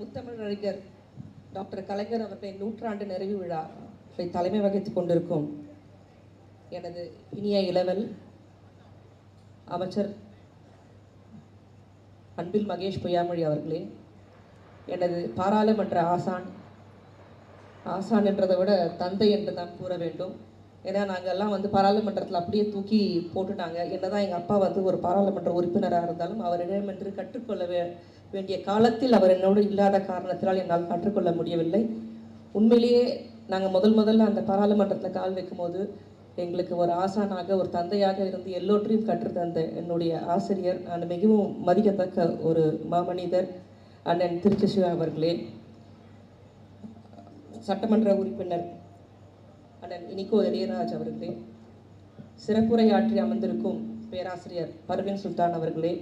முத்தமிழ் அறிஞர் டாக்டர் கலைஞர் அவர்களின் நூற்றாண்டு நிறைவு விழா தலைமை வகித்துக் கொண்டிருக்கும் எனது இனிய இளவல் அமைச்சர் அன்பில் மகேஷ் பொய்யாமொழி அவர்களே எனது பாராளுமன்ற ஆசான் ஆசான் என்றதை விட தந்தை என்று தான் கூற வேண்டும். ஏன்னா நாங்கள்லாம் வந்து பாராளுமன்றத்தில் அப்படியே தூக்கி போட்டுட்டாங்க. என்னதான் எங்கள் அப்பா வந்து ஒரு பாராளுமன்ற உறுப்பினராக இருந்தாலும் அவரிடமென்று கற்றுக்கொள்ள வேண்டிய காலத்தில் அவர் என்னோடு இல்லாத காரணத்தினால் என்னால் கற்றுக்கொள்ள முடியவில்லை. உண்மையிலேயே நாங்கள் முதல் முதல்ல அந்த பாராளுமன்றத்தில் கால் வைக்கும்போது எங்களுக்கு ஒரு ஆசானாக ஒரு தந்தையாக இருந்து எல்லோற்றையும் கற்றுத்தந்த என்னுடைய ஆசிரியர் அண்ட் மிகவும் மதிக்கத்தக்க ஒரு மாமனிதர் அண்ணன் திருச்சி சிவா அவர்களே. சட்டமன்ற உறுப்பினர் அண்ணன் இனிகோ எரியராஜ் அவர்களே. சிறப்புரையாற்றி அமர்ந்திருக்கும் பேராசிரியர் பர்வின் சுல்தான் அவர்களே.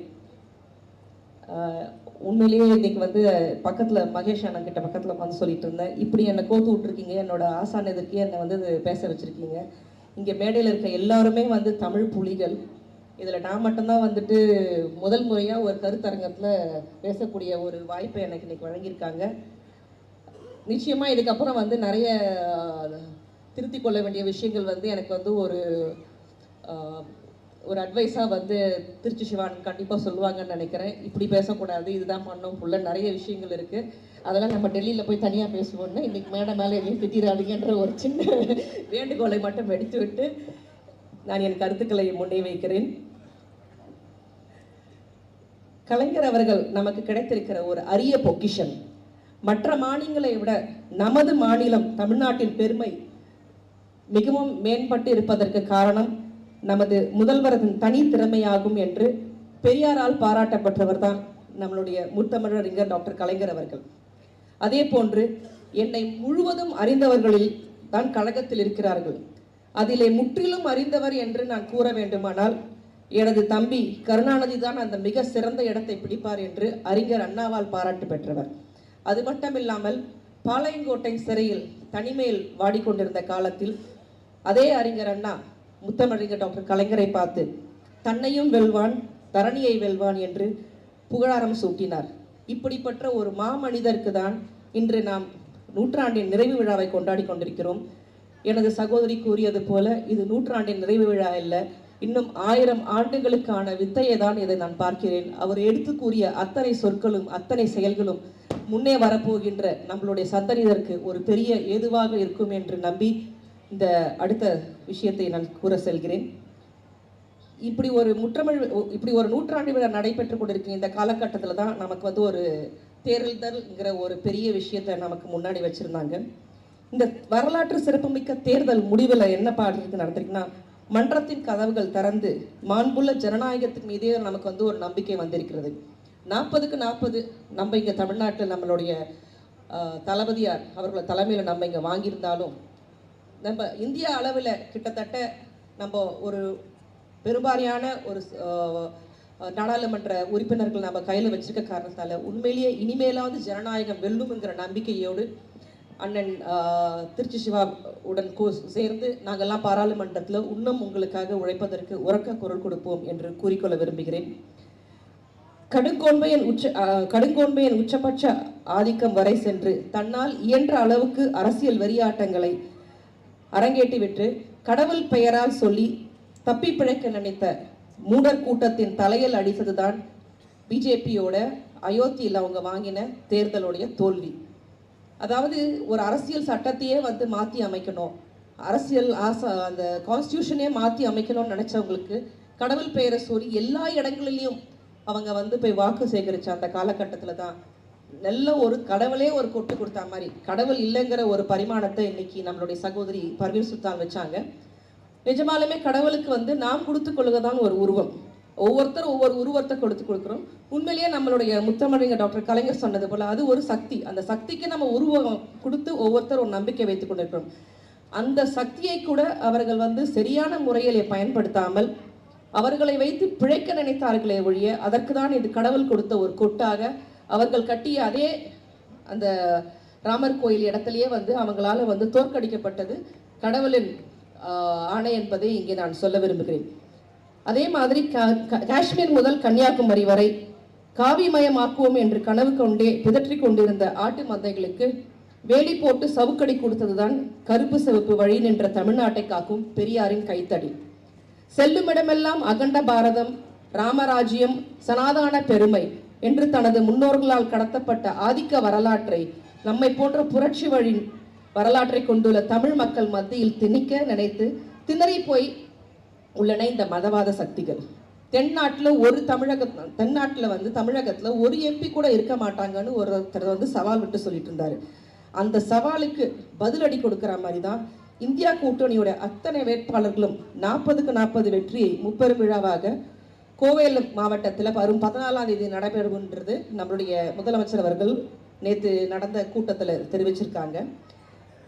உண்மையிலேயே இன்னைக்கு வந்து பக்கத்தில் மகேஷ் அண்ணன்கிட்ட பக்கத்தில் உட்காந்து சொல்லிட்டு இருந்தேன். இப்படி என்னை கோத்து விட்ருக்கீங்க என்னோட ஆசான் எதிர்க்கே என்னை வந்து இது பேச வச்சுருக்கீங்க. இங்கே மேடையில் இருக்க எல்லாருமே வந்து தமிழ் புலிகள். இதில் நான் மட்டும்தான் வந்துட்டு முதல் முறையாக ஒரு கருத்தரங்கத்தில் பேசக்கூடிய ஒரு வாய்ப்பை எனக்கு இன்னைக்கு வழங்கியிருக்காங்க. நிச்சயமாக இதுக்கப்புறம் வந்து நிறைய திருத்திக் கொள்ள வேண்டிய விஷயங்கள் வந்து எனக்கு வந்து ஒரு ஒரு அட்வைஸாக வந்து திருச்சி சிவான் கண்டிப்பாக சொல்லுவாங்கன்னு நினைக்கிறேன். இப்படி பேசக்கூடாது இதுதான் பண்ணோம் புள்ள நிறைய விஷயங்கள் இருக்குது அதெல்லாம் நம்ம டெல்லியில் போய் தனியாக பேசுவோம்னா இன்றைக்கி மேடை மேலே எதையும் திட்டிடாதீங்கன்ற ஒரு சின்ன வேண்டுகோளை மட்டும் எடுத்து விட்டு நான் என் கருத்துக்களை முன்னே வைக்கிறேன். கலைஞர் அவர்கள் நமக்கு கிடைத்திருக்கிற ஒரு அரிய பொக்கிஷன் மற்ற மாநிலங்களை விட நமது மாநிலம் தமிழ்நாட்டின் பெருமை மிகவும் மேம்பட்டு இருப்பதற்கு காரணம் நமது முதல்வரது தனி திறமையாகும் என்று பெரியாரால் பாராட்டப்பட்டவர் தான் நம்மளுடைய முத்தமிழறிஞர் டாக்டர் கலைஞர் அவர்கள். அதே போன்று என்னை முழுவதும் அறிந்தவர்களில் தான் கழகத்தில் இருக்கிறார்கள். அதிலே முற்றிலும் அறிந்தவர் என்று நான் கூற வேண்டுமானால் எனது தம்பி கருணாநிதி தான் அந்த மிக சிறந்த இடத்தை பிடிப்பார் என்று அறிஞர் அண்ணாவால் பாராட்டு பெற்றவர். அது மட்டுமில்லாமல் பாளையங்கோட்டை சிறையில் தனிமையில் வாடிக்கொண்டிருந்த காலத்தில் அதே அறிஞர் அண்ணா முத்தமிழறிஞர் டாக்டர் கலைஞரை பார்த்து தன்னையும் வெல்வான் தரணியை வெல்வான் என்று புகழாரம் சூட்டினார். இப்படிப்பட்ட ஒரு மாமனிதருக்கு தான் இன்று நாம் நூற்றாண்டின் நிறைவு விழாவை கொண்டாடி கொண்டிருக்கிறோம். எனது சகோதரி கூறியது போல இது நூற்றாண்டின் நிறைவு விழா அல்ல இன்னும் ஆயிரம் ஆண்டுகளுக்கான வித்தையை தான் இதை நான் பார்க்கிறேன். அவர் எடுத்து கூறிய அத்தனை சொற்களும் அத்தனை செயல்களும் முன்னே வரப்போகின்ற நம்மளுடைய சந்ததியருக்கு ஒரு பெரிய ஏதுவாக இருக்கும் என்று நம்பி இந்த அடுத்த விஷயத்தை நான் கூற செல்கிறேன். இப்படி ஒரு முற்றமிழ் இப்படி ஒரு நூற்றாண்டு விழா நடைபெற்று கொண்டிருக்கிற இந்த காலகட்டத்தில் தான் நமக்கு வந்து ஒரு தேர்தல்ங்கிற ஒரு பெரிய விஷயத்தை நமக்கு முன்னாடி வச்சுருந்தாங்க. இந்த வரலாற்று சிறப்புமிக்க தேர்தல் முடிவில் என்ன பாடுறதுக்கு நடந்திருக்குன்னா மன்றத்தின் கதவுகள் திறந்து மாண்புள்ள ஜனநாயகத்தின் மீதே நமக்கு வந்து ஒரு நம்பிக்கை வந்திருக்கிறது. நாற்பதுக்கு நாற்பது நம்ம இங்கே தமிழ்நாட்டில் நம்மளுடைய தளபதியார் அவர்களோட தலைமையில் நம்ம இங்கே வாங்கியிருந்தாலும் நம்ம இந்திய அளவில் கிட்டத்தட்ட நம்ம ஒரு பெரும்பாரியான ஒரு நாடாளுமன்ற உறுப்பினர்கள் நம்ம கையில் வச்சிருக்க காரணத்தால் உண்மையிலேயே இனிமேலாவது ஜனநாயகம் வெல்லும்ங்கிற நம்பிக்கையோடு அண்ணன் திருச்சி சிவா உடன் கோ சேர்ந்து நாங்கள்லாம் பாராளுமன்றத்தில் இன்னும் உங்களுக்காக உழைப்பதற்கு உறக்க குரல் கொடுப்போம் என்று கூறிக்கொள்ள விரும்புகிறேன். கடுங்கோன்மையின் உச்ச கடுங்கோன்மையின் உச்சபட்ச ஆதிக்கம் வரை சென்று தன்னால் இயன்ற அளவுக்கு அரசியல் வெறியாட்டங்களை அரங்கேற்றிவிட்டு கடவுள் பெயரால் சொல்லி தப்பி பிழைக்க நினைத்த மூடர் கூட்டத்தின் தலையில் அடித்ததுதான் பிஜேபியோட அயோத்தியில் அவங்க வாங்கின தேர்தலுடைய தோல்வி. அதாவது ஒரு அரசியல் சட்டத்தையே வந்து மாற்றி அமைக்கணும். அரசியல் ஆசை அந்த கான்ஸ்டியூஷனே மாற்றி அமைக்கணும்னு நினச்சவங்களுக்கு கடவுள் பெயரை சொல்லி எல்லா இடங்களிலையும் அவங்க வந்து போய் வாக்கு சேகரிச்ச அந்த காலகட்டத்தில் தான் நல்ல ஒரு கடவுளே ஒரு கொட்டு கொடுத்தா மாதிரி. கடவுள் இல்லைங்கிற ஒரு பரிமாணத்தை இன்னைக்கு நம்மளுடைய சகோதரி பர்வீன் சுல்தான் வச்சாங்க. நிஜமாலுமே கடவுளுக்கு வந்து நாம் கொடுத்து தான் ஒரு உருவம். ஒவ்வொருத்தரும் ஒவ்வொரு உருவத்தை கொடுத்து கொடுக்குறோம். உண்மையிலேயே நம்மளுடைய முத்தமிழிங்க டாக்டர் கலைஞர் சொன்னது போல அது ஒரு சக்தி. அந்த சக்திக்கு நம்ம உருவம் கொடுத்து ஒவ்வொருத்தர் ஒரு நம்பிக்கை வைத்துக் கொண்டிருக்கிறோம். அந்த சக்தியை கூட அவர்கள் வந்து சரியான முறையில் பயன்படுத்தாமல் அவர்களை வைத்து பிழைக்க நினைத்தார்களே ஒழிய அதற்கு தான் இது கடவுள் கொடுத்த ஒரு கொட்டாக அவர்கள் கட்டிய அதே அந்த ராமர் கோயில் இடத்துலையே வந்து அவங்களால வந்து தோற்கடிக்கப்பட்டது. கடவுளின் ஆணை என்பதை இங்கே நான் சொல்ல விரும்புகிறேன். அதே மாதிரி காஷ்மீர் முதல் கன்னியாகுமரி வரை காவிமயமாக்குவோம் என்று கனவு கொண்டே பிதற்றிக் கொண்டிருந்த ஆட்டு மந்தைகளுக்கு வேலி போட்டு சவுக்கடி கொடுத்ததுதான் கருப்பு சிவப்பு வழி நின்ற தமிழ்நாட்டை காக்கும் பெரியாரின் கைத்தடி. செல்லுமிடமெல்லாம் அகண்ட பாரதம் ராமராஜ்யம் சனாதான பெருமை. என்று தனது முன்னோர்களால் கடத்தப்பட்ட ஆதிக்க வரலாற்றை நம்மை போன்ற புரட்சி வழி வரலாற்றை கொண்டுள்ள தமிழ் மக்கள் மத்தியில் திணிக்க நினைத்து திணறி போய் உள்ளன இந்த மதவாத சக்திகள். தென்னாட்டில் ஒரு தமிழக தென்னாட்டில் வந்து தமிழகத்தில் ஒரு எம்பி கூட இருக்க மாட்டாங்கன்னு ஒருத்தர் வந்து சவால் விட்டு சொல்லிட்டு இருந்தார். அந்த சவாலுக்கு பதிலடி கொடுக்குற மாதிரி தான் இந்தியா கூட்டணியோட அத்தனை வேட்பாளர்களும் நாற்பதுக்கு நாற்பது வெற்றியை முப்பெரும் விழாவாக கோவேல் மாவட்டத்தில் வரும் பதினாலாம் தேதி நடைபெறுகின்றது. நம்மளுடைய முதலமைச்சர் அவர்கள் நேற்று நடந்த கூட்டத்தில் தெரிவிச்சிருக்காங்க.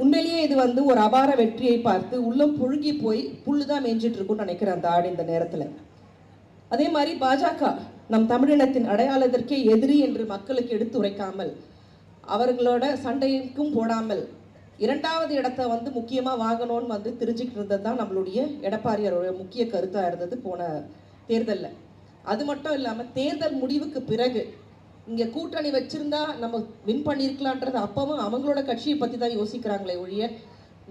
உண்மையிலேயே இது வந்து ஒரு அபார வெற்றியை பார்த்து உள்ளம் புழுகி போய் புல்லு தான் மேய்ஞ்சிட்டு இருக்கும்னு நினைக்கிறேன் அந்த ஆடு இந்த நேரத்தில். அதே மாதிரி பாஜக நம் தமிழினத்தின் அடையாளத்திற்கே எதிரி என்று மக்களுக்கு எடுத்து உரைக்காமல் அவர்களோட சண்டைக்கும் போடாமல் இரண்டாவது இடத்த வந்து முக்கியமாக வாங்கணும்னு வந்து தெரிஞ்சுக்கிட்டு இருந்தது தான் நம்மளுடைய எடப்பாடியாரோட முக்கிய கருத்தாக இருந்தது போன தேர்தலில். அது மட்டும் இல்லாமல் தேர்தல் முடிவுக்கு பிறகு இங்கே கூட்டணி வச்சுருந்தா நம்ம வின் பண்ணியிருக்கலான்றது அப்பவும் அவங்களோட கட்சியை பற்றி தான் யோசிக்கிறாங்களே ஒழிய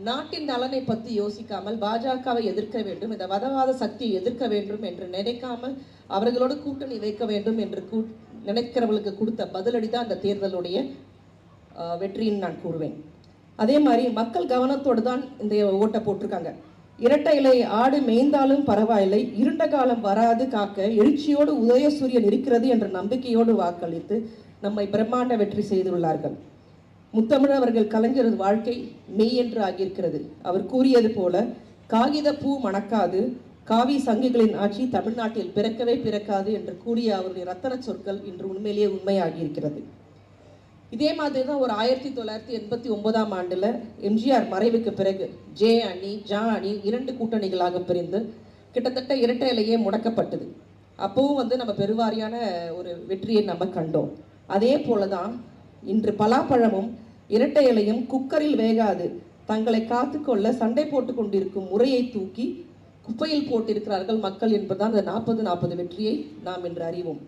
நாட்டின் நலனை பற்றி யோசிக்காமல் பாஜகவை எதிர்க்க வேண்டும் இந்த வதவாத சக்தியை எதிர்க்க வேண்டும் என்று நினைக்காமல் அவர்களோடு கூட்டணி வைக்க வேண்டும் என்று கூ நினைக்கிறவர்களுக்கு கொடுத்த பதிலடி தான் அந்த தேர்தலுடைய வெற்றின்னு நான் கூறுவேன். அதே மாதிரி மக்கள் கவனத்தோடு தான் இந்த ஓட்டை போட்டிருக்காங்க. இரட்டை இலை ஆடு மேய்ந்தாலும் பரவாயில்லை இருண்ட காலம் வராது காக்க எழுச்சியோடு உதயசூரியன் இருக்கிறது என்ற நம்பிக்கையோடு வாக்களித்து நம்மை பிரம்மாண்ட வெற்றி செய்துள்ளார்கள். முத்தமிழ் அவர்கள் கலைஞரது வாழ்க்கை மெய் என்று ஆகியிருக்கிறது. அவர் கூறியது போல காகித பூ மணக்காது காவி சங்குகளின் ஆட்சி தமிழ்நாட்டில் பிறக்கவே பிறக்காது என்று கூறிய அவருடைய ரத்தன சொற்கள் இன்று உண்மையிலேயே உண்மையாகியிருக்கிறது. இதே மாதிரி தான் ஒரு ஆயிரத்தி தொள்ளாயிரத்தி எண்பத்தி ஒன்பதாம் ஆண்டில் எம்ஜிஆர் மறைவுக்கு பிறகு ஜே அணி ஜா அணி இரண்டு கூட்டணிகளாக பிரிந்து கிட்டத்தட்ட இரட்டை இலையே முடக்கப்பட்டது. அப்பவும் வந்து நம்ம பெருவாரியான ஒரு வெற்றியை நம்ம கண்டோம். அதே போல தான் இன்று பலாப்பழமும் இரட்டை இலையும் குக்கரில் வேகாது. தங்களை காத்துக்கொள்ள சண்டை போட்டு கொண்டிருக்கும் முறையை தூக்கி குப்பையில் போட்டிருக்கிறார்கள் மக்கள் என்பதுதான் அந்த நாற்பது நாற்பது வெற்றியை நாம் இன்று அறிவோம்.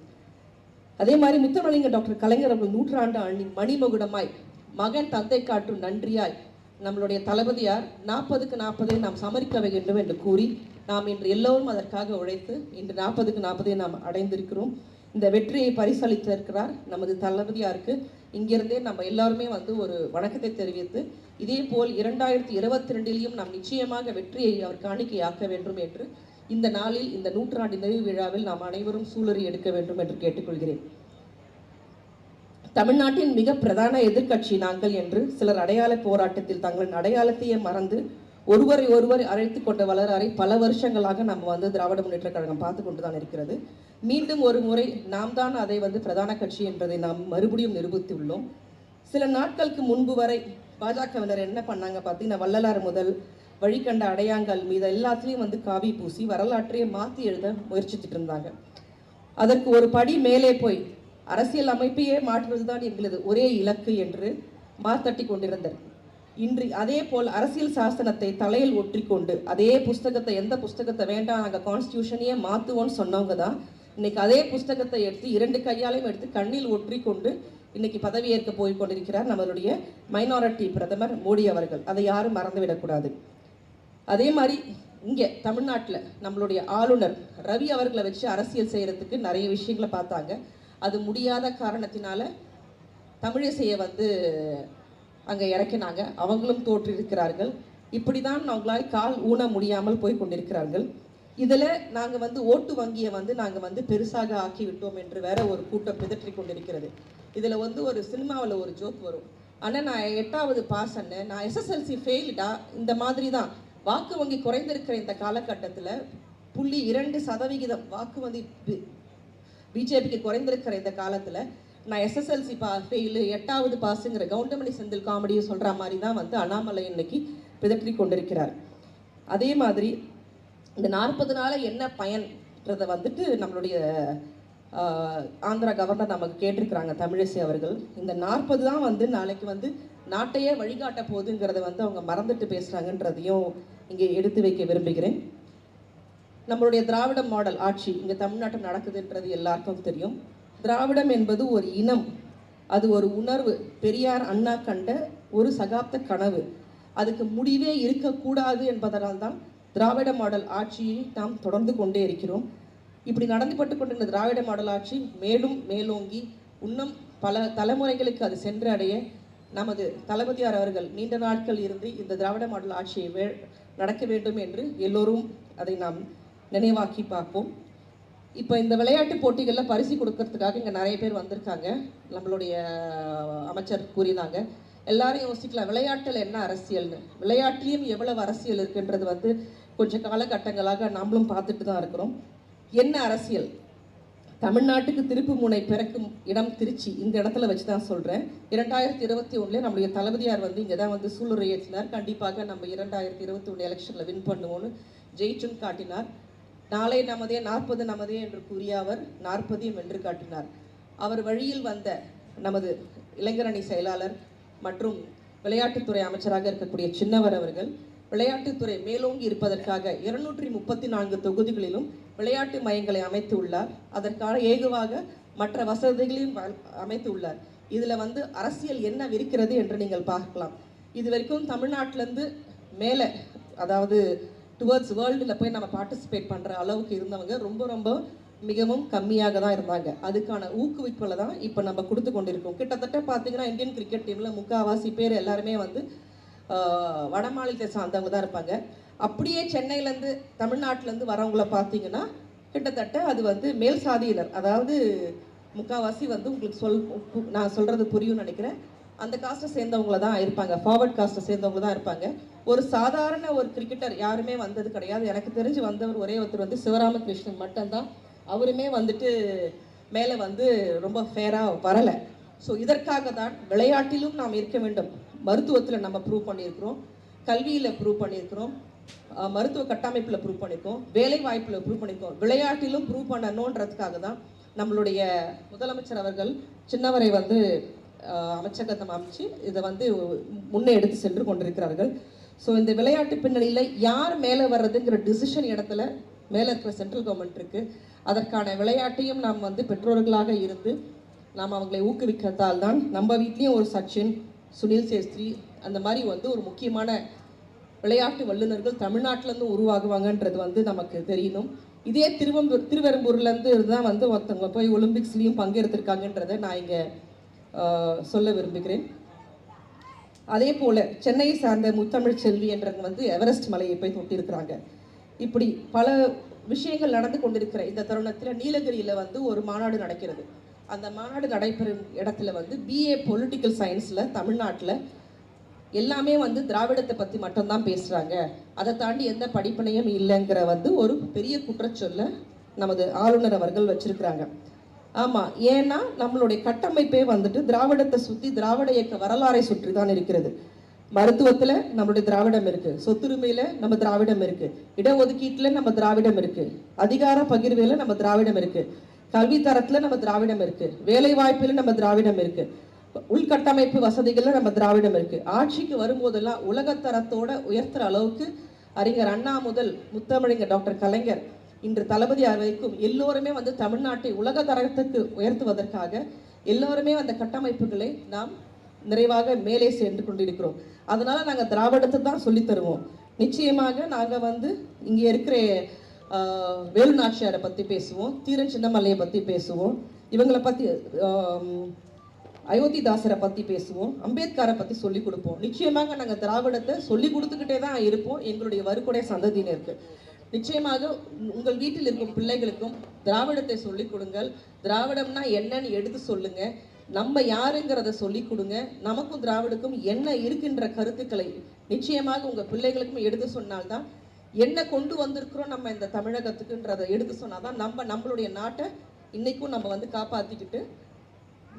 அதே மாதிரி முத்தமிழிங்க டாக்டர் கலைஞர் அவர்கள் நூற்றாண்டு அணி மணிமகுடமாய் மகன் தந்தை காட்டும் நன்றியாய் நம்மளுடைய தளபதியார் நாற்பதுக்கு நாற்பதை நாம் சமரிக்க வேண்டும் என்று கூறி நாம் இன்று எல்லோரும் அதற்காக உழைத்து இன்று நாற்பதுக்கு நாற்பதை நாம் அடைந்திருக்கிறோம். இந்த வெற்றியை பரிசளித்திருக்கிறார் நமது தளபதியாருக்கு இங்கிருந்தே நம்ம எல்லாருமே வந்து ஒரு வணக்கத்தை தெரிவித்து இதே போல் இரண்டாயிரத்தி இருபத்தி ரெண்டிலையும் நாம் நிச்சயமாக வெற்றியை அவர் காணிக்கையாக்க வேண்டும் என்று இந்த நாளில் இந்த நூற்றாண்டு நிறைவு விழாவில் நாம் அனைவரும் சூழறி எடுக்க வேண்டும் என்று கேட்டுக்கொள்கிறேன். தமிழ்நாட்டின் மிக பிரதான எதிர்க்கட்சி நாங்கள் என்று சிலர் அடையாள போராட்டத்தில் தங்களின் அடையாளத்தையே மறந்து ஒருவரை ஒருவர் அழைத்து கொண்ட வளராரை பல வருஷங்களாக நம்ம வந்து திராவிட முன்னேற்ற கழகம் பார்த்து கொண்டு தான் இருக்கிறது. மீண்டும் ஒரு முறை நாம் தான் அதை வந்து பிரதான கட்சி என்பதை நாம் மறுபடியும் நிரூபித்துள்ளோம். சில நாட்களுக்கு முன்பு வரை பாஜகவினர் என்ன பண்ணாங்க பார்த்தீங்கன்னா வள்ளலார் முதல் வழிகண்ட அடையாங்கள் மீது எல்லாத்துலேயும் வந்து காவி பூசி வரலாற்றையே மாற்றி எழுத முயற்சித்துட்டு இருந்தாங்க. அதற்கு ஒரு படி மேலே போய் அரசியல் அமைப்பையே மாற்றுவதுதான் எங்களது ஒரே இலக்கு என்று மாத்தட்டி கொண்டிருந்தது இன்று அதே போல் அரசியல் சாசனத்தை தலையில் ஒற்றிக்கொண்டு அதே புஸ்தகத்தை எந்த புஸ்தகத்தை வேண்டாம் நாங்கள் கான்ஸ்டியூஷனையே மாற்றுவோம்னு சொன்னவங்க தான் இன்னைக்கு அதே புஸ்தகத்தை எடுத்து இரண்டு கையாலையும் எடுத்து கண்ணில் ஒற்றிக்கொண்டு இன்னைக்கு பதவியேற்க போய் கொண்டிருக்கிறார் நம்மளுடைய மைனாரிட்டி பிரதமர் மோடி அவர்கள். அதை யாரும் மறந்துவிடக்கூடாது அதே மாதிரி இங்கே தமிழ்நாட்டில் நம்மளுடைய ஆளுநர் ரவி அவர்களை வச்சு அரசியல் செய்கிறதுக்கு நிறைய விஷயங்களை பார்த்தாங்க. அது முடியாத காரணத்தினால தமிழிசையை வந்து அங்கே இறக்கினாங்க. அவங்களும் தோற்றிருக்கிறார்கள். இப்படி தான் அவங்களால் கால் ஊன முடியாமல் போய் கொண்டிருக்கிறார்கள். இதில் நாங்கள் வந்து ஓட்டு வங்கியை வந்து நாங்கள் வந்து பெருசாக ஆக்கி விட்டோம் என்று வேற ஒரு கூட்டம் பிதற்றி கொண்டிருக்கிறது. இதில் வந்து ஒரு சினிமாவில் ஒரு ஜோக் வரும். ஆனால் நான் எட்டாவது பாஸ் அண்ணன். நான் எஸ்எஸ்எல்சி ஃபெயில்டா இந்த மாதிரி தான் வாக்கு வங்கி குறைந்திருக்கிற இந்த காலகட்டத்தில் புள்ளி இரண்டு சதவிகிதம் வாக்கு வங்கி பி- பிஜேபிக்கு குறைந்திருக்கிற இந்த காலத்தில் நான் எஸ்எஸ்எல்சி பா ஃபெயிலு எட்டாவது பாஸுங்கிற கவுண்டமணி செந்தில் காமெடியை சொல்கிற மாதிரி தான் வந்து அண்ணாமலை இன்னைக்கு பிதற்றி கொண்டிருக்கிறார். அதே மாதிரி இந்த நாற்பது என்ன பயன்றதை வந்துட்டு நம்மளுடைய ஆந்திரா கவர்னர் நமக்கு கேட்டிருக்கிறாங்க தமிழிசை அவர்கள். இந்த நாற்பது தான் வந்து நாளைக்கு வந்து நாட்டையே வழிகாட்ட போகுதுங்கிறத வந்து அவங்க மறந்துட்டு பேசுகிறாங்கன்றதையும் இங்கே எடுத்து வைக்க விரும்புகிறேன். நம்மளுடைய திராவிட மாடல் ஆட்சி இங்கே தமிழ்நாட்டில் நடக்குதுன்றது எல்லாருக்கும் தெரியும். திராவிடம் என்பது ஒரு இனம். அது ஒரு உணர்வு. பெரியார் அண்ணா கண்ட ஒரு சகாப்த கனவு. அதுக்கு முடிவே இருக்கக்கூடாது என்பதனால் தான் திராவிட மாடல் ஆட்சியை நாம் தொடர்ந்து கொண்டே இருக்கிறோம். இப்படி நடந்துபட்டு கொண்டிருந்த திராவிட மாடல் ஆட்சி மேலும் மேலோங்கி இன்னும் பல தலைமுறைகளுக்கு அது சென்று அடைய நமது தளபதியார் அவர்கள் நீண்ட நாட்கள் இருந்து இந்த திராவிட மாடல் ஆட்சியை நடக்க வேண்டும் என்று எல்லோரும் அதை நாம் நினைவாக்கி பார்ப்போம். இப்போ இந்த விளையாட்டு போட்டிகளில் பரிசு கொடுக்கறதுக்காக இங்கே நிறைய பேர் வந்திருக்காங்க. நம்மளுடைய அமைச்சர் கூறினாங்க. எல்லாரும் யோசிக்கலாம் விளையாட்டில் என்ன அரசியல்னு? விளையாட்டிலையும் எவ்வளவு அரசியல் இருக்குன்றது வந்து கொஞ்சம் காலகட்டங்களாக நம்மளும் பார்த்துட்டு தான் இருக்கிறோம். என்ன அரசியல்? தமிழ்நாட்டுக்கு திருப்பு முனை பிறக்கும் இடம் திருச்சி. இந்த இடத்துல வச்சு தான் சொல்கிறேன் இரண்டாயிரத்தி இருபத்தி ஒன்றில் நம்முடைய தளபதியார் வந்து இங்கே தான் வந்து சூளுரையேற்றினார். கண்டிப்பாக நம்ம இரண்டாயிரத்தி இருபத்தி ஒன்று எலெக்ஷனில் வின் பண்ணுவோன்னு ஜெயிச்சும் காட்டினார். நாளை நமதே நாற்பது நமதே என்று கூறிய அவர் நாற்பதையும் வென்று காட்டினார். அவர் வழியில் வந்த நமது இளைஞரணி செயலாளர் மற்றும் விளையாட்டுத்துறை அமைச்சராக இருக்கக்கூடிய சின்னவர் அவர்கள் விளையாட்டுத்துறை மேலோங்கி இருப்பதற்காக இருநூற்றி முப்பத்தி நான்கு தொகுதிகளிலும் விளையாட்டு மையங்களை அமைத்து உள்ளார். அதற்கான ஏகுவாக மற்ற வசதிகளையும் அமைத்துள்ளார் இதில் வந்து அரசியல் என்ன விரிக்கிறது என்று நீங்கள் பார்க்கலாம். இது வரைக்கும் தமிழ்நாட்டிலேருந்து மேலே அதாவது டுவர்ட்ஸ் வேர்ல்டில் போய் நம்ம பார்ட்டிசிபேட் பண்ணுற அளவுக்கு இருந்தவங்க ரொம்ப ரொம்ப மிகவும் கம்மியாக தான் இருந்தாங்க. அதுக்கான ஊக்குவிப்பில் தான் இப்போ நம்ம கொடுத்து கொண்டிருக்கோம். கிட்டத்தட்ட பார்த்தீங்கன்னா இந்தியன் கிரிக்கெட் டீமில் முக்கால்வாசி பேர் எல்லாருமே வந்து வட மாநிலத்தை சார்ந்தவங்க தான் இருப்பாங்க. அப்படியே சென்னையிலேருந்து தமிழ்நாட்டிலேருந்து வரவங்கள பார்த்தீங்கன்னா கிட்டத்தட்ட அது வந்து மேல் சாதியினர். அதாவது முக்கால்வாசி வந்து உங்களுக்கு சொல் நான் சொல்கிறது புரியும்னு நினைக்கிறேன். அந்த காஸ்ட்டை சேர்ந்தவங்கள தான் இருப்பாங்க. ஃபார்வர்ட் காஸ்ட்டை சேர்ந்தவங்க தான் இருப்பாங்க. ஒரு சாதாரண ஒரு கிரிக்கெட்டர் யாருமே வந்தது கிடையாது. எனக்கு தெரிஞ்சு வந்தவர் ஒரே ஒருத்தர் வந்து சிவராமகிருஷ்ணன் மட்டும்தான். அவருமே வந்துட்டு மேலே வந்து ரொம்ப ஃபேராக வரலை. ஸோ இதற்காக தான் விளையாட்டிலும் நாம் இருக்க வேண்டும். மருத்துவத்தில் நம்ம ப்ரூவ் பண்ணியிருக்கிறோம். கல்வியில் ப்ரூவ் பண்ணியிருக்கிறோம். மருத்துவ கட்டமைப்பில் ப்ரூவ் பண்ணியிருக்கோம். வேலை வாய்ப்பில் ப்ரூவ் பண்ணியிருக்கோம். விளையாட்டிலும் ப்ரூவ் பண்ணணுன்றதுக்காக தான் நம்மளுடைய முதலமைச்சர் அவர்கள் சின்னவரை வந்து அமைச்சகத்தை அமைச்சு இதை வந்து முன்னே எடுத்து சென்று கொண்டிருக்கிறார்கள். ஸோ இந்த விளையாட்டு பின்னணியில் யார் மேலே வர்றதுங்கிற டிசிஷன் இடத்துல மேலே இருக்கிற சென்ட்ரல் கவர்மெண்ட் இருக்குது அதற்கான விளையாட்டையும் நாம் வந்து பெற்றோர்களாக இருந்து நாம் அவங்களை ஊக்குவிக்கிறதால் தான் நம்ம வீட்லேயும் ஒரு சச்சின் சுனில் சேஸ்திரி அந்த மாதிரி வந்து ஒரு முக்கியமான விளையாட்டு வல்லுநர்கள் தமிழ்நாட்டிலேருந்து உருவாகுவாங்கன்றது வந்து நமக்கு தெரியணும். இதே திருவம்பூர் திருவெரும்பூர்லேருந்து தான் வந்து ஒருத்தவங்க போய் ஒலிம்பிக்ஸ்லேயும் பங்கெடுத்திருக்காங்கன்றதை நான் இங்கே சொல்ல விரும்புகிறேன். அதே போல் சென்னையை சார்ந்த முத்தமிழ் செல்வி என்றவங்க வந்து எவரெஸ்ட் மலையை போய் தொட்டிருக்கிறாங்க. இப்படி பல விஷயங்கள் நடந்து கொண்டிருக்கிற இந்த தருணத்தில் நீலகிரியில் வந்து ஒரு மாநாடு நடக்கிறது. அந்த மாநாடு நடைபெறும் இடத்துல வந்து பிஏ பொலிட்டிக்கல் சயின்ஸில் தமிழ்நாட்டில் எல்லாமே வந்து திராவிடத்தை பற்றி மட்டும்தான் பேசுகிறாங்க அதை தாண்டி எந்த படிப்பினையும் இல்லைங்கிற வந்து ஒரு பெரிய குற்றச்சொல்ல நமது ஆளுநர் அவர்கள் வச்சிருக்கிறாங்க. ஆமாம் ஏன்னா நம்மளுடைய கட்டமைப்பே வந்துட்டு திராவிடத்தை சுற்றி திராவிட இயக்க வரலாறை சுற்றி தான் இருக்கிறது. மருத்துவத்தில் நம்மளுடைய திராவிடம் இருக்குது சொத்துரிமையில் நம்ம திராவிடம் இருக்குது இடஒதுக்கீட்டில் நம்ம திராவிடம் இருக்குது அதிகார பகிர்வையில் நம்ம திராவிடம் இருக்குது கல்வி தரத்தில் நம்ம திராவிடம் இருக்கு. வேலை வாய்ப்பில் நம்ம திராவிடம் இருக்கு. உள்கட்டமைப்பு வசதிகள்ல நம்ம திராவிடம் இருக்கு. ஆட்சிக்கு வரும்போதெல்லாம் உலகத்தரத்தோட உயர்த்துற அளவுக்கு அறிஞர் அண்ணா முதல் முத்தமிழங்க டாக்டர் கலைஞர் இன்று தளபதி வரைக்கும் எல்லோருமே வந்து தமிழ்நாட்டை உலக தரத்துக்கு உயர்த்துவதற்காக எல்லோருமே அந்த கட்டமைப்புகளை நாம் நிறைவாக மேலே சென்று கொண்டிருக்கிறோம். அதனால நாங்கள் திராவிடத்தை தான் சொல்லித்தருவோம் நிச்சயமாக நாங்கள் வந்து இங்கே இருக்கிற ஆஹ், வேலு நாச்சியாரை பற்றி பேசுவோம் தீரன் சின்னமலையை பற்றி பேசுவோம் இவங்களை பற்றி அயோத்திதாசரை பற்றி பேசுவோம் அம்பேத்கரை பற்றி சொல்லிக் கொடுப்போம். நிச்சயமாக நாங்கள் திராவிடத்தை சொல்லி கொடுத்துக்கிட்டே தான் இருப்போம். எங்களுடைய வருக்குடைய சந்ததியினருக்கு நிச்சயமாக உங்கள் வீட்டில் இருக்கும் பிள்ளைகளுக்கும் திராவிடத்தை சொல்லிக் கொடுங்கள். திராவிடம்னா என்னன்னு எடுத்து சொல்லுங்க. நம்ம யாருங்கிறத சொல்லிக் கொடுங்க. நமக்கும் திராவிடுக்கும் என்ன இருக்கின்ற கருத்துக்களை நிச்சயமாக உங்கள் பிள்ளைகளுக்கும் எடுத்து சொன்னால்தான் என்ன கொண்டு வந்திருக்கிறோம் நம்ம இந்த தமிழகத்துக்குன்றதை எடுத்து சொன்னால் தான் நம்ம நம்மளுடைய நாட்டை இன்னைக்கும் நம்ம வந்து காப்பாற்றிக்கிட்டு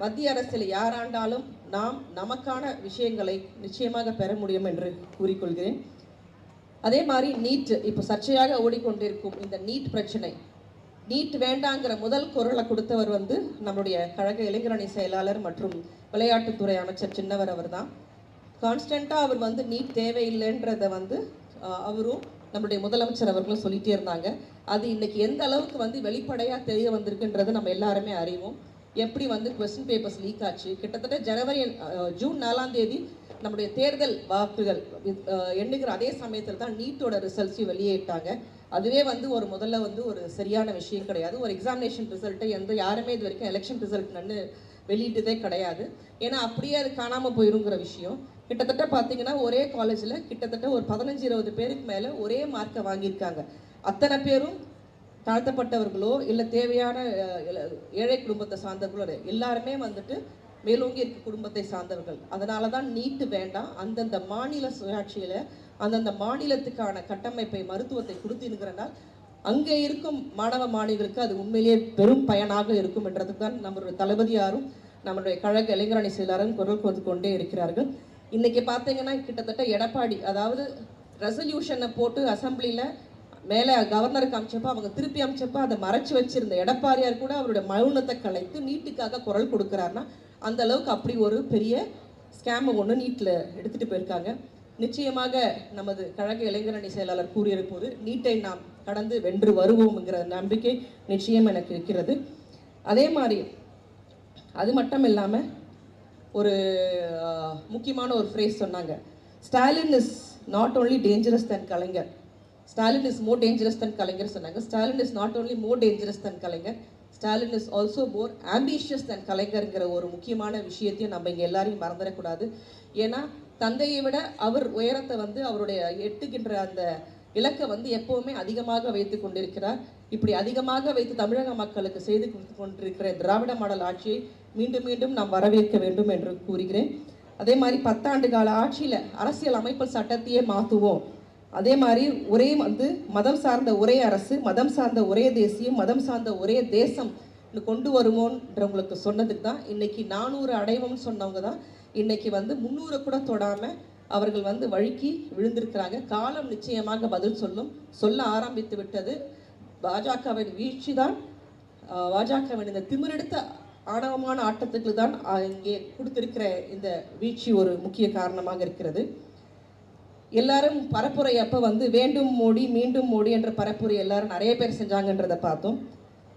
மத்திய அரசில் யாராண்டாலும் நாம் நமக்கான விஷயங்களை நிச்சயமாக பெற முடியும் என்று கூறிக்கொள்கிறேன். அதே மாதிரி நீட் இப்போ சர்ச்சையாக ஓடிக்கொண்டிருக்கும் இந்த நீட் பிரச்சனை. நீட் வேண்டாங்கிற முதல் குரலை கொடுத்தவர் வந்து நம்முடைய கழக இளைஞரணி செயலாளர் மற்றும் விளையாட்டுத்துறை அமைச்சர் சின்னவர் அவர் தான் கான்ஸ்டண்ட்டாக அவர் வந்து நீட் தேவையில்லைன்றதை வந்து அவரும் நம்முடைய முதலமைச்சர் அவர்களும் சொல்லிட்டே இருந்தாங்க. அது இன்னைக்கு எந்த அளவுக்கு வந்து வெளிப்படையாக தெரிய வந்திருக்குன்றது நம்ம எல்லாருமே அறிவோம். எப்படி வந்து கொஸ்டின் பேப்பர்ஸ் லீக் ஆச்சு? கிட்டத்தட்ட ஜனவரி ஜூன் நாலாம் தேதி நம்முடைய தேர்தல் வாக்குகள் எண்ணுகிற அதே சமயத்தில் தான் நீட்டோட ரிசல்ட்ஸையும் வெளியிட்டாங்க. அதுவே வந்து ஒரு முதல்ல வந்து ஒரு சரியான விஷயம் கிடையாது. ஒரு எக்ஸாமினேஷன் ரிசல்ட்டை எந்த யாருமே இது வரைக்கும் எலெக்ஷன் ரிசல்ட் நின்று வெளியிட்டதே கிடையாது. ஏன்னா அப்படியே அது காணாமல் போயிருங்கிற விஷயம். கிட்டத்தட்ட பார்த்தீங்கன்னா ஒரே காலேஜில் கிட்டத்தட்ட ஒரு பதினஞ்சு இருபது பேருக்கு மேலே ஒரே மார்க்கை வாங்கியிருக்காங்க. அத்தனை பேரும் தாழ்த்தப்பட்டவர்களோ இல்லை தேவையான ஏழை குடும்பத்தை சார்ந்தவர்களோ எல்லாருமே வந்துட்டு மேலோங்கி இருக்க குடும்பத்தை சார்ந்தவர்கள். அதனால தான் நீட்டு வேண்டாம். அந்தந்த மாநில சுயாட்சியில் அந்தந்த மாநிலத்துக்கான கட்டமைப்பை மருத்துவத்தை கொடுத்துனுங்கிறனால் அங்கே இருக்கும் மாணவ மாணவிகளுக்கு அது உண்மையிலேயே பெரும் பயனாக இருக்கும் என்றதுக்கு தான் நம்மளுடைய தளபதியாரும் நம்மளுடைய கழக இளைஞரணி செயலாளரும் குரல் கொடுத்து கொண்டே இருக்கிறார்கள். இன்றைக்கி பார்த்தீங்கன்னா கிட்டத்தட்ட எடப்பாடி அதாவது ரெசல்யூஷனை போட்டு அசம்பிளியில் மேலே கவர்னருக்கு அமைச்சப்போ அவங்க திருப்பி அமைச்சப்போ அதை மறைச்சு வச்சிருந்த எடப்பாடியார் கூட அவருடைய மௌனத்தை கலைத்து நீட்டுக்காக குரல் கொடுக்குறாருன்னா அந்த அளவுக்கு அப்படி ஒரு பெரிய ஸ்கேமை ஒன்று நீட்டில் எடுத்துகிட்டு போயிருக்காங்க. நிச்சயமாக நமது கழக இளைஞரணி செயலாளர் கூறியிருப்போது நீட்டை நாம் கடந்து வென்று வருவோம்ங்கிற நம்பிக்கை நிச்சயம் எனக்கு இருக்கிறது. அதே மாதிரி அது மட்டும் இல்லாமல் ஒரு முக்கியமான ஒரு ஃப்ரேஸ் சொன்னாங்க. Stalin is not only dangerous than Kalaignar Stalin is more dangerous than Kalaignar சொன்னாங்க. Stalin is not only more dangerous than Kalaignar Stalin is also more ambitious than கலைஞருங்கிற ஒரு முக்கியமான விஷயத்தையும் நம்ம இங்கே எல்லாரையும் மறந்துடக்கூடாது. ஏன்னா தந்தையை விட அவர் உயரத்தை வந்து அவருடைய எட்டுகின்ற அந்த இலக்கை வந்து எப்போவுமே அதிகமாக வைத்து கொண்டிருக்கிறார். இப்படி அதிகமாக வைத்து தமிழக மக்களுக்கு செய்து கொடுத்து கொண்டிருக்கிற திராவிட மாடல் ஆட்சியை மீண்டும் மீண்டும் நாம் வரவேற்க வேண்டும் என்று கூறுகிறேன். அதே மாதிரி பத்தாண்டு கால ஆட்சியில் அரசியல் அமைப்பு சட்டத்தையே மாற்றுவோம் அதே மாதிரி ஒரே வந்து மதம் சார்ந்த ஒரே அரசு மதம் சார்ந்த ஒரே தேசியம் மதம் சார்ந்த ஒரே தேசம் கொண்டு வருமோன்றவங்களுக்கு சொன்னதுக்கு தான் இன்னைக்கு நானூறு அடைவோம்னு சொன்னவங்க தான் இன்றைக்கி வந்து முந்நூறு கூட தொடாமல் அவர்கள் வந்து வழுக்கி விழுந்திருக்கிறாங்க. காலம் நிச்சயமாக பதில் சொல்லும். சொல்ல ஆரம்பித்து விட்டது. பாஜகவின் வீழ்ச்சி தான் பாஜகவின் இந்த திமிரெடுத்த ஆணவமான ஆட்டத்துக்கு தான் இங்கே கொடுத்திருக்கிற இந்த வீழ்ச்சி ஒரு முக்கிய காரணமாக இருக்கிறது. எல்லாரும் பரப்புரை அப்போ வந்து வேண்டும் மோடி மீண்டும் மோடி என்ற பரப்புரை எல்லாரும் நிறைய பேர் செஞ்சாங்கன்றதை பார்த்தோம்.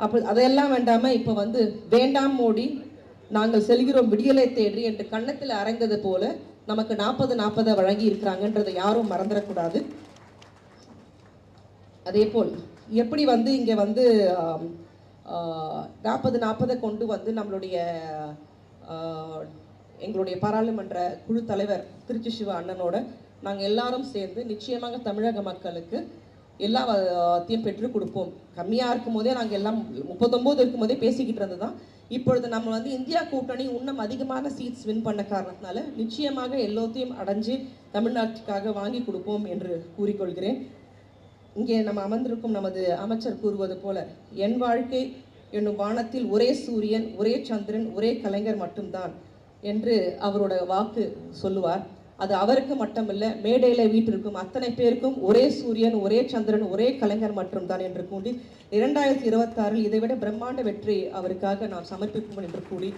அப்போ அதையெல்லாம் வேண்டாமல் இப்போ வந்து வேண்டாம் மோடி நாங்கள் செல்கிறோம் விடியலை தேடி என்று கன்னத்தில் அரைந்தது போல நமக்கு நாற்பது நாற்பதை வழங்கி இருக்கிறாங்கன்றதை யாரும் மறந்துடக்கூடாது. அதே போல் எப்படி வந்து இங்கே வந்து நாற்பது நாற்பதை கொண்டு வந்து நம்மளுடைய எங்களுடைய பாராளுமன்ற குழு தலைவர் திருச்சி சிவா அண்ணனோட நாங்கள் எல்லாரும் சேர்ந்து நிச்சயமாக தமிழக மக்களுக்கு எல்லா வத்தையும் பெற்றுக் கொடுப்போம். கம்மியாக இருக்கும் போதே நாங்கள் எல்லாம் முப்பத்தொம்போது இருக்கும் போதே பேசிக்கிட்டு இருந்தது தான் இப்பொழுது நம்ம வந்து இந்தியா கூட்டணி இன்னும் அதிகமான சீட்ஸ் வின் பண்ண காரணத்தினால நிச்சயமாக எல்லாத்தையும் அடைஞ்சு தமிழ்நாட்டுக்காக வாங்கி கொடுப்போம் என்று கூறிக்கொள்கிறேன். இங்கே நம்ம அமர்ந்திருக்கும் நமது அமைச்சர் கூறுவது போல என் வாழ்க்கை என்னும் வானத்தில் ஒரே சூரியன் ஒரே சந்திரன் ஒரே கலைஞர் மட்டும்தான் என்று அவரோட வாக்கு சொல்லுவார். அது அவருக்கு மட்டுமில்லை மேடையில் வீட்டிற்கும் அத்தனை பேருக்கும் ஒரே சூரியன் ஒரே சந்திரன் ஒரே கலைஞர் மட்டும்தான் என்று கூறி இரண்டாயிரத்தி இருபத்தாறில் இதைவிட பிரம்மாண்ட வெற்றி அவருக்காக நாம் சமர்ப்பிப்போம் என்று கூறி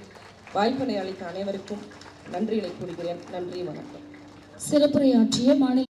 வாய்ப்பினை அளித்த அனைவருக்கும் நன்றிகளை கூறுகிறேன். நன்றி வணக்கம். சிறப்புரையாற்றிய மாநில